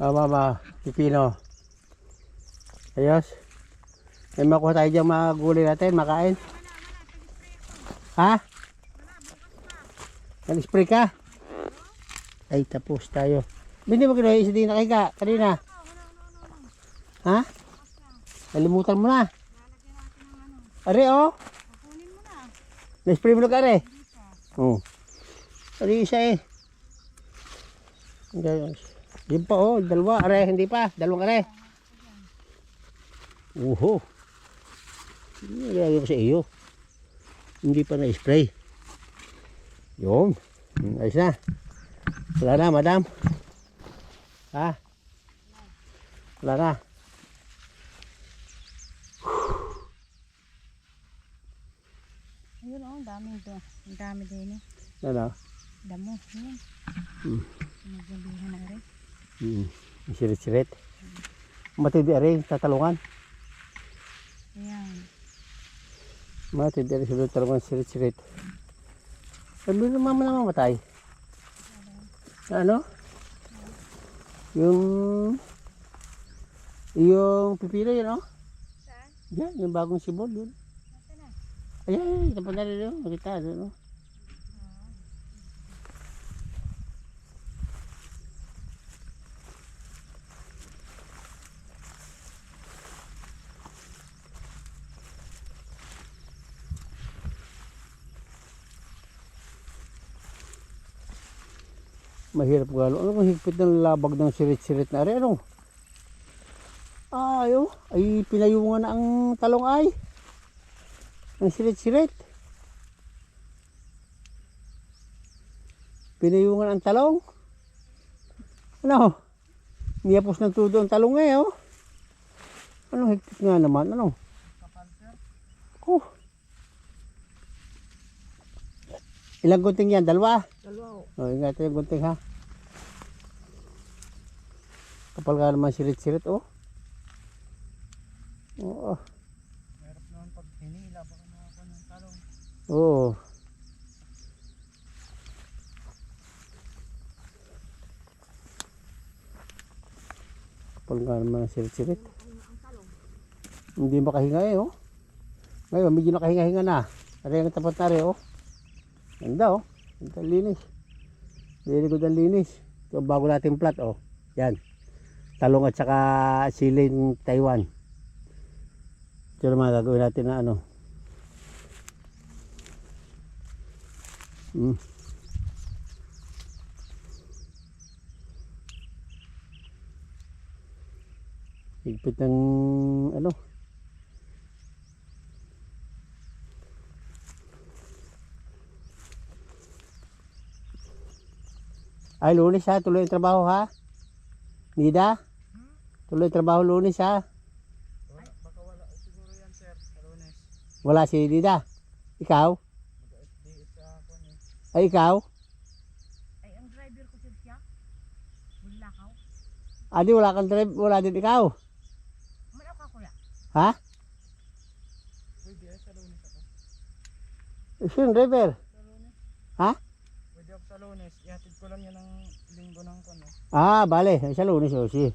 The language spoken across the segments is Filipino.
Ah, mama, pipino. Ayos. May makuha tayo dyan mga gulay natin, makain. Ha? Nag-spray ka? Ay, tapos tayo. Hindi mo kinuha isa din nakahiga kanina. Ha? Nalimutan mo na. Are, oh. Na-spray mo na ka, are. Oo. Oh. Ari, isa eh. Dal- Yun pa, oh. Dalawa, are. Hindi pa. Dalawang are. Uho. Nilagay ko sa iyo. Hindi pa na-spray. Yun. Ayos na. Wala na, madam. Ha? Wala na. Ayun oh, ang daming to. Ang dami din eh. Ano? Damo. Ayun. Hmm. Nagsabihan na rin. Hmm. Sirit-sirit. Matindi rin, tatalungan. Ayan. Matindi rin sila talungan, sirit-sirit. Sabi na mama na mamatay. Ano? Yung... Yung pipino yun, oh. Saan? Yan, yung bagong sibol yun. Ayan, ayan, tapan na rin yun. Nakita, ano? Mahirap galo. Ano kung higpit ng labag ng sirit-sirit na rin? Ano? Ayo, ay pinayungan na ang talong ay. Ang sirit-sirit. Pinayungan ang talong. Ano? Niyapos ng tudo ang talong eh, oh. Ano, higpit nga naman, ano? Oh. Ilang gunting yan? Dalawa? Dalawa. O, oh, ingat yung gunting ha. Kapal ka naman sirit-sirit, oh. Oo. Meron naman pag hinila baka nakakuha ng talong. Oo. Kapal nga naman ang sirit-sirit. Hindi makahinga eh, oh. Ngayon, medyo nakahinga-hinga na. Ano yung tapat na rin, oh. Ganda, oh. Ganda, linis. Good ang linis. Ito, bago natin plat, oh. Yan. Talong at saka siling Taiwan. Ito naman gagawin natin na ano. Hmm. Higpit ng ano. Ay, lunes ha. Tuloy ang trabaho ha. Nida? Tuloy trabaho lunes ha. Wala, baka wala siguro yan sir. Sa lunes. Wala si Nida. Ikaw? Ay, ikaw? Ay, ang driver ko sir siya. Bulakaw. Adi, wala kang drive. Wala din ikaw. Manaw ka kuya. Ha? Pwede ay sa lunes ako. Sino yung driver? Sa lunes. Ha? Pwede ako sa lunes. Ihatid ko lang yan ng linggo ng kono. Ah, bale. Sa lunes, oh, si.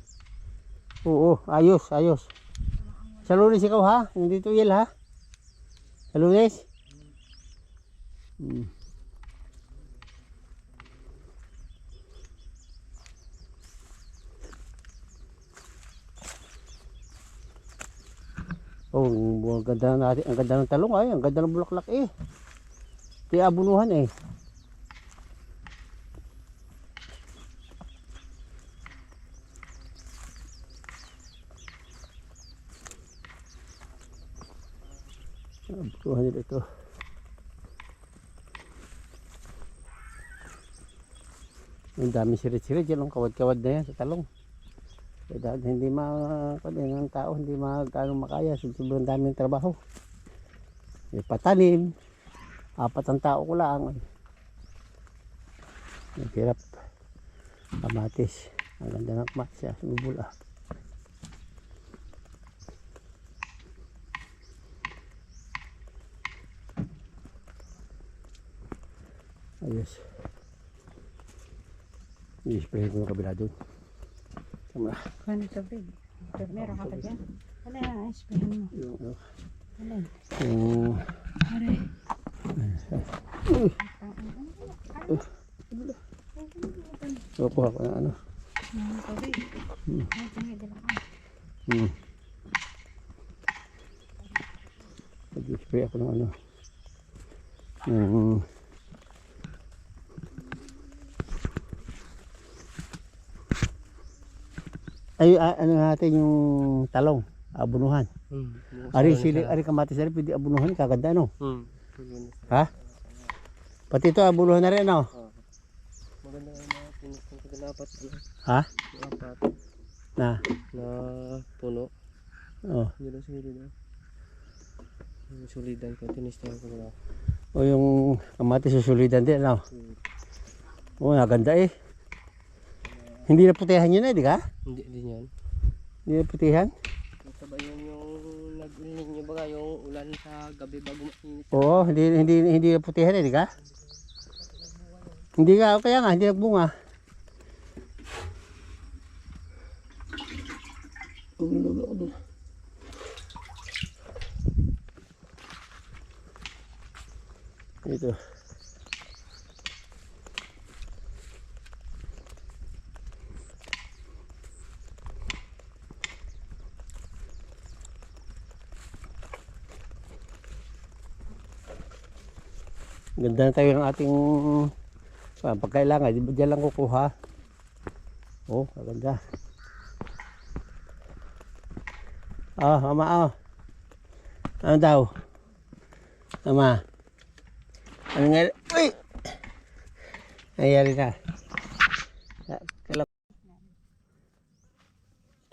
Oo, ayos, ayos. Sa lunes ikaw ha? Hindi tuyel ha? Sa lunes? Hmm. Oh, ang ganda na natin, ang ganda ng talong ay, ang ganda ng bulaklak eh. Kaya abunuhan eh. Abunuhan nila ito. Ang dami sirit-sirit yan, ang kawad-kawad na yan sa talong. Kaya dahil hindi makakunin ng tao, hindi magkano makaya, sobrang daming trabaho. May patanim, apat ang tao ko lang. Naghirap. Kamatis. Ang ganda ng kamatis siya, sumubula. Ayos. I-spray ko yung kabila doon. Tama. Kuha ng tubig. Meron ka pa dyan? Wala, ispahin mo. Yung, yung, Wala. yung, Aray. kukuha ko ng ano. Tubig. Hmm. Ay, tingin dala ka. Pag-spray ako ng ano. Ng ay ah, ano natin yung talong, abunuhan. Hmm. Ari sili, ari kamatis ari pwede abunuhan kaganda no. Hmm. Ha? Pati ito abunuhan na rin no. Maganda nga mga pinutong ko dapat ano, Ha? apat Na. na puno. Oh. Hindi lang siguro na. Yung sulidan ko, tinistahan ko na. O yung kamatis susulidan din no. Hmm. Oh, naganda eh. Hindi na putihan yun eh, di ka? Hindi din yan. Hindi na putihan? Ito ba yun yung nag-uling nyo ba yung ulan sa gabi bago mainit? Oo, hindi hindi hindi na putihan eh, di ka? Hindi ka, kaya nga, hindi nagbunga. Ito. Ganda na tayo ng ating ah, pagkailangan. Di ba dyan lang kukuha? Oh, maganda. Ah, mama, ah. Ano daw? Mama. Ano nga? Uy! Nangyari na. Ah, Kalap.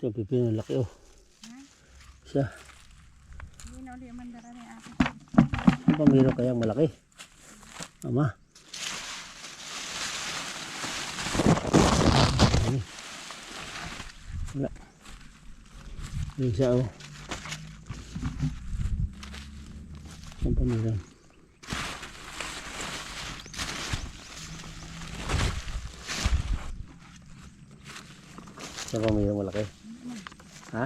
Ito, pipino laki oh. Siya. Hindi na ulit ang mandara ni ako. Ano pa meron kayang malaki? Mama. Ano? Wala. Yung isa oh. Saan pa meron? Saan pa meron malaki? Ha?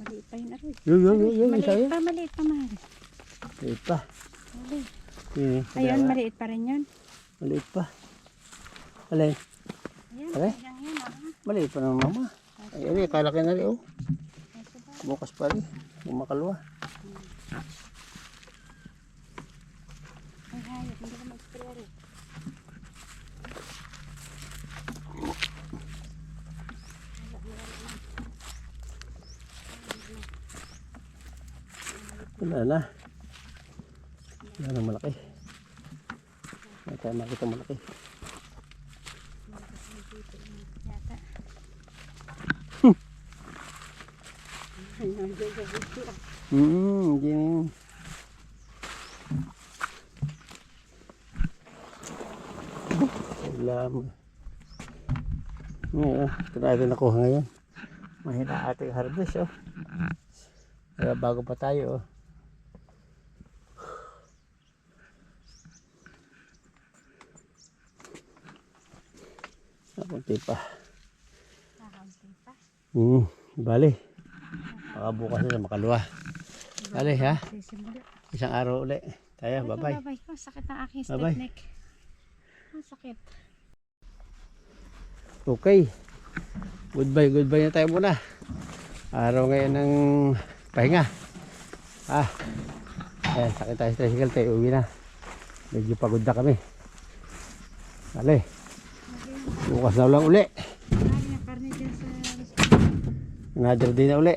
Maliit pa yun aroy. Yun, yun, yun, yun, Maliit pa, maliit pa mahal. Maliit pa. Maliit. Eh. Ayun, maliit pa rin yun. Maliit pa. Alay, Ayan, hanggang yun ah. maliit pa naman mama. Ay, ay, kalaki na rin oh. Bukas pa rin. Bumakalwa. Ay, hayop. Hindi ka mag-spray. Wala na. Wala na malaki. Wala tayo makita malaki. Ah. Hmm, hindi na yun. Wala mo. Ngayon, ito natin nakuha ngayon. Mahina ating harvest oh. Kaya bago pa tayo oh. Kapunti pa. Kakaunti pa. Hmm, bali. Baka bukas na makaluwa. Bali ha, isang araw uli. Tayo, bye-bye. Bye-bye. Oh, sakit ang aking stiff neck. Ang sakit. Okay. Goodbye, goodbye na tayo muna. Araw ngayon ng pahinga. Ah. Ayan, sakit tayo sa tricycle tayo. Uwi na. Medyo pagod na kami. Bale, bukas na ulang uli. Another day na uli.